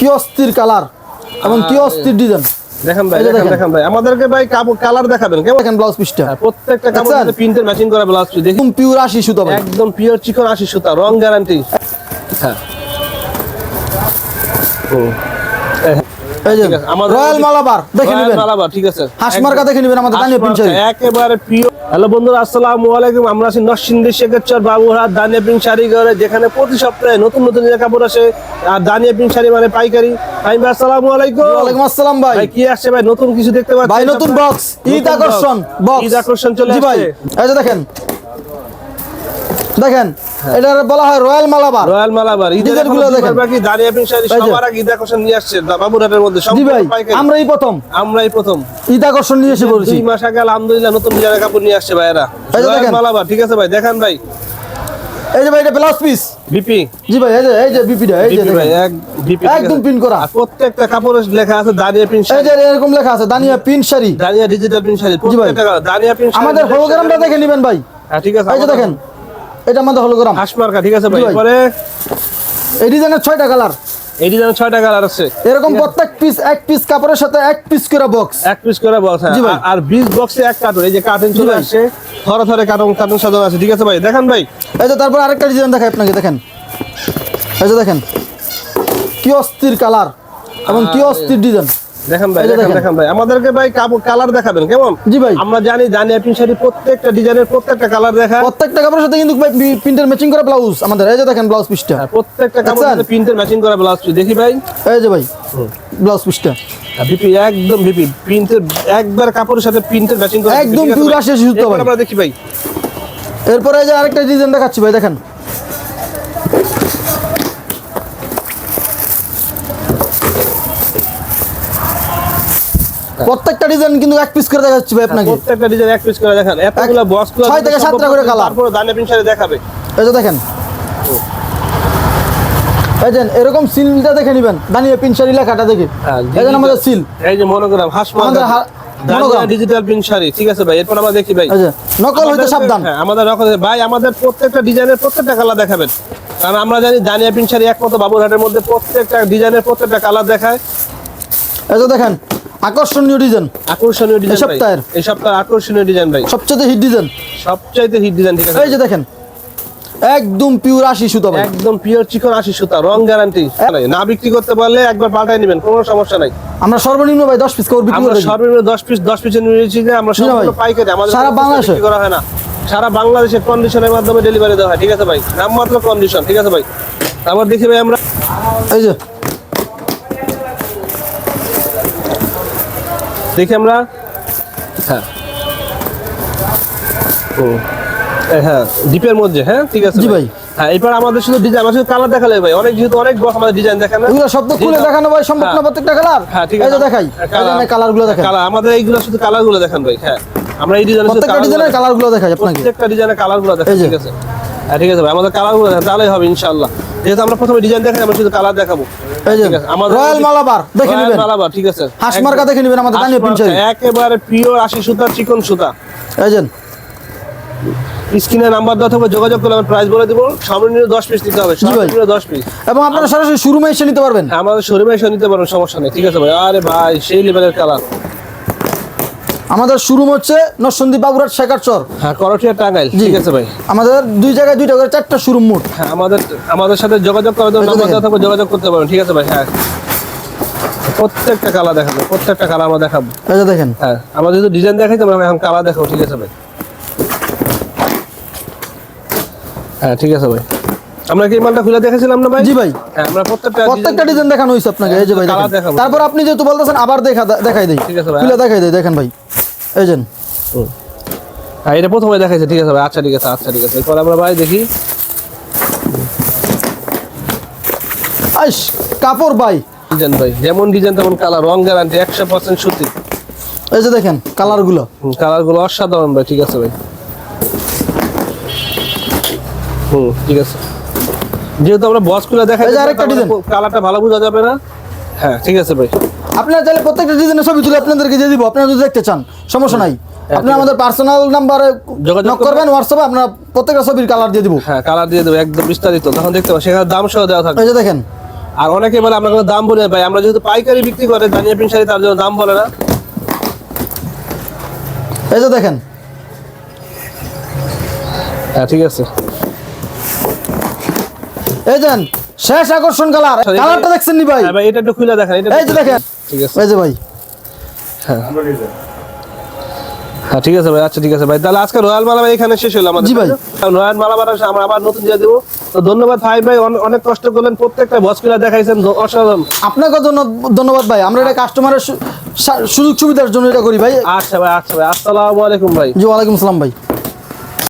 কি অস্থির কালার এবং কি অস্থির ডিজাইন দেখেন ভাই দেখেন দেখেন। দেখেন ভাই আমাদেরকে ভাই কালার দেখাবেন কেমন? দেখেন ব্লাউজ পিসটা হ্যাঁ, প্রত্যেকটা? প্রিন্টের ম্যাচিং করা ব্লাউজ দেখি একদম পিওর আশি সুতা ভাই। একদম পিওর চিকন আশি সুতা রং গ্যারান্টি হ্যাঁ। এই যে ঠিক আছে, আমাদের- রয়্যাল মালাবার দেখে নেবেন। মালাবার, ঠিক আছে। হাঁস দেখে নেবেন আমাদের দানিয়া হাঁস একেবারে পিওর হ্যালো বন্ধুরা আসসালামু আলাইকুম। আমরা আছি নরসিংদী শেখেরচর বাবুরহাট দানিয়া পিন শাড়ি ঘরে যেখানে প্রতি সপ্তাহে নতুন নতুন কাপড় আসে আর দানিয়া পিন শাড়ি মানে পাইকারি। ভাই আসসালামু আলাইকুম। ওয়ালাইকুম আসসালাম ভাই। ভাই কি আসছে ভাই? নতুন কিছু দেখতে পাচ্ছি ভাই নতুন বক্স ঈদ আকর্ষণ বক্স ঈদ আকর্ষণ চলে ভাই। আসছে। এই যে দেখেন দেখেন এটা বলা হয় রয়্যাল মালাবার। রয়্যাল মালাবার। ঈদেরগুলো দেখেন। বাকি দানিয়া পিন শাড়ি সবার আগে ঈদ আকর্ষণ নিয়ে আসছে বাবুরহাটের মধ্যে। জি ভাই আমরাই প্রথম। আমরাই প্রথম। ঈদ আকর্ষণ নিয়ে এসে পড়েছি দুই মাস আগে আলহামদুলিল্লাহ নতুন ডিজাইনের কাপড় নিয়ে আসছে ভাইয়েরা। এই রয়্যাল দেখেন। মালাবার ঠিক আছে ভাই দেখান ভাই। এই যে ভাই এটা ব্লাউজ পিস। বিপি। জি ভাই এই যে এই যে বিপিটা এই যে ভাই এক বিপি একদম পিন করা। প্রত্যেকটা কাপড়ে লেখা আছে দানিয়া পিন শাড়ি। এই যে এরকম লেখা আছে Dania pin sari. Dania digital pin sari. প্রত্যেকটা দানিয়া পিন শাড়ি আমাদের হলোগ্রামটা দেখে নেবেন ভাই। হ্যাঁ ঠিক আছে এই যে দেখেন। এটা আমাদের হলোগ্রাম হাঁস মার্কা ঠিক আছে ভাই। পরে এই ডিজাইনের ছয়টা কালার। এই ডিজাইনের ছয়টা কালার আছে। এরকম প্রত্যেক পিস এক পিস কাপড়ের সাথে এক পিস করে বক্স এক পিস করে বক্স জি ভাই। আর বিশ বক্সে এক কার্টুন এই যে কার্টুন চলে। আসছে। ধরে থরে কার্টুন কার্টুন সাজানো আছে। ঠিক আছে ভাই দেখেন ভাই। এই যে তারপর আরেকটা ডিজাইন দেখাই আপনাকে দেখেন। এই যে দেখেন। কি অস্থির কালার এবং কি অস্থির ডিজাইন দেখেন ভাই দেখেন দেখেন। ভাই। আমাদেরকে ভাই কাপড় কালার দেখাবেন কেমন? জি ভাই। আমরা জানি পিন শাড়ি প্রত্যেকটা ডিজাইনের প্রত্যেকটা কালার দেখা প্রত্যেকটা কাপড়ের সাথে কিন্তু ভাই প্রিন্টের ম্যাচিং করা ব্লাউজ আমাদের। এই যে দেখেন ব্লাউজ পিসটা হ্যাঁ, প্রত্যেকটা? প্রিন্টের ম্যাচিং করা ব্লাউজ দেখি ভাই। এই যে ভাই ব্লাউজ পিসটা ভিপি একদম ভিপি। প্রিন্টের একবার কাপড়ের সাথে প্রিন্টের ম্যাচিং করা একদম সুতো ভাই। আমরা দেখি ভাই। এরপরে যে আরেকটা ডিজাইন দেখাচ্ছি ভাই দেখেন। প্রত্যেকটা ডিজাইন কিন্তু এক পিস করে দেখাচ্ছি ভাই আপনাকে। প্রত্যেকটা ডিজাইন এক পিস করে দেখেন। এতগুলো বক্সগুলো ছয় থেকে সাতটা করে colour। তারপরে দানিয়া পিন শাড়ি দেখাবে। এই যে দেখেন। এই যে এরকম সিলটা দেখে নেবেন। দানিয়ে পিনসারি লেখাটা দেখে। হ্যাঁ, এই যে আমাদের সিল এই যে মনোগ্রাম হাঁস আমাদের মনোগ্রাম। ডিজিটাল শাড়ি ঠিক আছে ভাই? এরপর আমরা দেখি ভাই। নকল হইতে সাবধান। হ্যাঁ, আমাদের নকল ভাই আমাদের প্রত্যেকটা ডিজাইনের প্রত্যেকটা কালার দেখাবেন। কারণ আমরা জানি দানিয়া শাড়ি একমাত্র বাবুরহাটের মধ্যে প্রত্যেকটা ডিজাইনের প্রত্যেকটা কালার দেখায়। এই দেখেন আকর্ষণীয় ডিজাইন। আকর্ষণীয় ডিজাইন ভাই। সপ্তাহের? এই সপ্তাহের আকর্ষণীয় ডিজাইন ভাই। সবচেয়ে হিট ডিজাইন সবচাইতে হিট ডিজাইন ঠিক আছে? এই যে দেখেন একদম পিওর আশি সুতা একদম পিওর চিকন আশি সুতা রং গ্যারান্টি না বিক্রি করতে পারলে একবার পাল্টাই নেবেন কোনো সমস্যা নাই। আমরা সর্বনিম্ন ভাই দশ পিস কাপড় বিক্রি করে। সর্বনিম্ন দশ পিস দশ পিসের নিয়েছি যে আমরা সম্পূর্ণ পাইকারি আমাদের সারা বাংলাদেশে? করা হয় না। সারা বাংলাদেশের কন্ডিশনের মাধ্যমে ডেলিভারি দেওয়া হয় ঠিক আছে ভাই? নামমাত্র কন্ডিশন ঠিক আছে ভাই? আবার দেখি ভাই আমরা এই যে দেখি আমরা। হ্যাঁ। হ্যাঁ ডিপের মধ্যে হ্যাঁ? ঠিক আছে জি ভাই। হ্যাঁ এবার আমাদের শুধু ডিজাইন আমরা শুধু কালার দেখালে ভাই। অনেক যেহেতু অনেক বক্স আমাদের ডিজাইন দেখান এগুলো সব তো খুলে দেখানো ভাই সম্ভব না হ্যাঁ। প্রত্যেকটা কালার হ্যাঁ ঠিক আছে। দেখাই। কালার আমাদের এইগুলো শুধু দেখান ভাই হ্যাঁ। আমরা এই ডিজাইনের প্রত্যেকটা দেখাই। আপনাকে। প্রত্যেকটা ডিজাইনের ঠিক আছে। হ্যাঁ ঠিক আছে ভাই আমাদের দেখান তাহলেই হবে ইনশাআল্লাহ। যেহেতু আমরা প্রথমে ডিজাইন দেখাই আমরা শুধু কালার দেখাবো। আমাদের- রয়্যাল মালাবার দেখে নেবেন। মালাবার, ঠিক আছে। হাঁস দেখে নেবেন আমাদের হাঁস দানিয়ে মার্কা, একেবারে পিওর আশি সুতা চিকন সুতা। স্ক্রিনে নাম্বার দেওয়া থাকবে যোগাযোগ করলে প্রাইস বলে দিব। সর্বনিম্ন দশ পিস নিতে হবে সর্বনিম্ন দশ পিস এবং আপনারা সরাসরি শোরুমে এসে নিতে পারবেন। আমাদের শোরুমে এসে নিতে পারবেন সমস্যা নেই ঠিক আছে ভাই। আরে ভাই সেই লেভেলের কালার আমাদের শোরুম হচ্ছে নরসন্দী বাবুরাট শেখার চর। হ্যাঁ করটিয়া টাঙ্গাইল। ঠিক আছে ভাই। আমাদের দুই জায়গায় দুইটা করে চারটা শোরুম মোট। হ্যাঁ আমাদের আমাদের সাথে যোগাযোগ করে নাম্বার যোগাযোগ করতে পারেন ঠিক আছে ভাই হ্যাঁ। প্রত্যেকটা কালার দেখাবো প্রত্যেকটা কালার আমরা দেখাবো। এই যে দেখেন। হ্যাঁ আমরা যেহেতু ডিজাইন দেখাইতে আমরা এখন কালার দেখাবো ঠিক আছে ভাই। হ্যাঁ ঠিক আছে ভাই। আমরা কি মালটা খুলে দেখেছিলাম না ভাই? জি ভাই। হ্যাঁ আমরা প্রত্যেকটা প্রত্যেকটা ডিজাইন দেখানো হয়েছে আপনাকে। এই যে ভাই তারপর আপনি যেহেতু বলতেছেন আবার দেখা দেখাই দেই। ঠিক আছে ভাই। খুলে দেখাই দেই দেখেন ভাই। এই যে। হ্যাঁ এটা প্রথমে দেখাইছে ঠিক আছে ভাই আচ্ছা ঠিক আছে আচ্ছা ঠিক আছে। এরপর আমরা ভাই দেখি। আইস কাপড় ভাই। ডিজাইন ভাই যেমন ডিজাইন তেমন কালার রং গ্যারান্টি একশো পার্সেন্ট সুতি। এই যে দেখেন কালারগুলো কালার অসাধারণ ভাই ঠিক আছে ভাই। হুম ঠিক আছে। যেহেতু আমরা বস খুলে দেখাই এই যে আরেকটা design। কালারটা ভালো বোঝা যাবে না। হ্যাঁ ঠিক আছে ভাই। আপনারা চাইলে প্রত্যেকটা ডিজাইনের ছবি তুলে আপনাদেরকে দিয়ে দিব আপনারা যদি দেখতে চান সমস্যা নাই। আপনি আমাদের পার্সোনাল নাম্বারে যোগাযোগ করবেন। হোয়াটসঅ্যাপে আপনারা প্রত্যেকটা ছবির কালার দিয়ে দিব। হ্যাঁ কালার দিয়ে দেবো একদম বিস্তারিত। তখন দেখতে পাবো সেখানে দাম সহ দেওয়া থাকবে। এই যে দেখেন। আর অনেকে বলে আমরা কোনো দাম বলে ভাই আমরা যেহেতু পাইকারি বিক্রি করে দানিয়া প্রিন্ট শাড়ি তার জন্য দাম বলে না। এই যে দেখেন। হ্যাঁ ঠিক আছে। এই দেন শেষ আকর্ষণ কালার কালারটা দেখছেন নি ভাই? হ্যাঁ ভাই এটা একটু খুলে দেখেন এই যে দেখেন। ঠিক আছে। যে ভাই। হ্যাঁ। ঠিক আছে ভাই আচ্ছা ঠিক আছে ভাই। তাহলে আজকে রয়্যাল মালাবার এখানে শেষ হলো আমাদের। জি ভাই। রয়্যাল মালাবার আসে আমরা আবার নতুন দিয়ে দেবো তো ধন্যবাদ ভাই ভাই অনেক কষ্ট করলেন। প্রত্যেকটা বসকিলা দেখাইছেন অসাধারণ। আপনাকে ধন্যবাদ ভাই। আমরা এটা কাস্টমারের সুযোগ সুবিধার জন্য এটা করি ভাই। আচ্ছা ভাই আচ্ছা ভাই আসসালামু আলাইকুম ভাই। জি ওয়ালাইকুম আসসালাম ভাই।